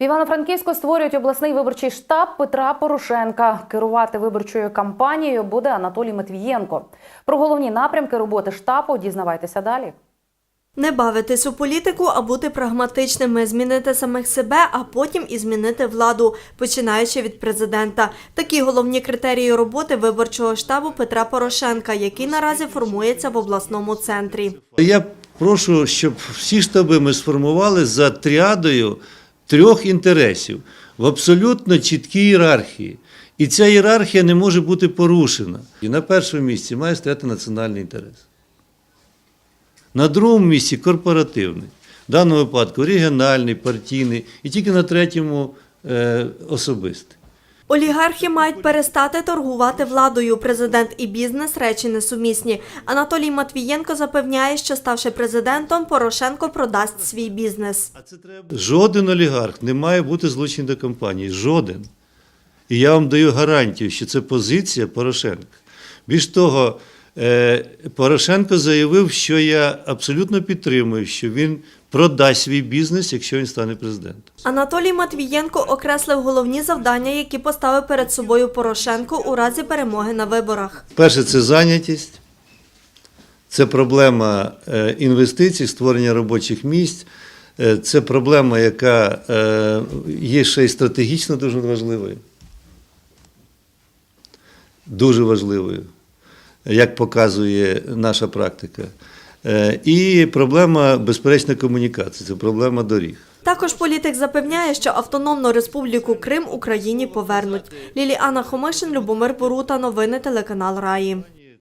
В Івано-Франківську створюють обласний виборчий штаб Петра Порошенка. Керувати виборчою кампанією буде Анатолій Матвієнко. Про головні напрямки роботи штабу дізнавайтеся далі. Не бавитись у політику, а бути прагматичними, змінити самих себе, а потім і змінити владу, починаючи від президента. Такі головні критерії роботи виборчого штабу Петра Порошенка, який наразі формується в обласному центрі. Я прошу, щоб всі штаби ми сформували за тріадою трьох інтересів в абсолютно чіткій ієрархії. І ця ієрархія не може бути порушена. І на першому місці має стояти національний інтерес. На другому місці корпоративний. В даному випадку регіональний, партійний, і тільки на третьому е, особистий. Олігархи мають перестати торгувати владою. Президент і бізнес речі несумісні. Анатолій Матвієнко запевняє, що ставши президентом, Порошенко продасть свій бізнес. Жоден олігарх не має бути злочинною до компанії. Жоден. І я вам даю гарантію, що це позиція Порошенка. Більш того, е, Порошенко заявив, що я абсолютно підтримую, що він продасть свій бізнес, якщо він стане президентом. Анатолій Матвієнко окреслив головні завдання, які поставив перед собою Порошенко у разі перемоги на виборах. Перше, це зайнятість, це проблема е, інвестицій, створення робочих місць. Е, Це проблема, яка е, є ще й стратегічно дуже важливою. Дуже важливою, як показує наша практика. Е, І проблема безперечно комунікації, це проблема доріг. Також політик запевняє, що автономну республіку Крим Україні повернуть. Ліліана Хомишин, Любомир Борута, новини телеканал Раї.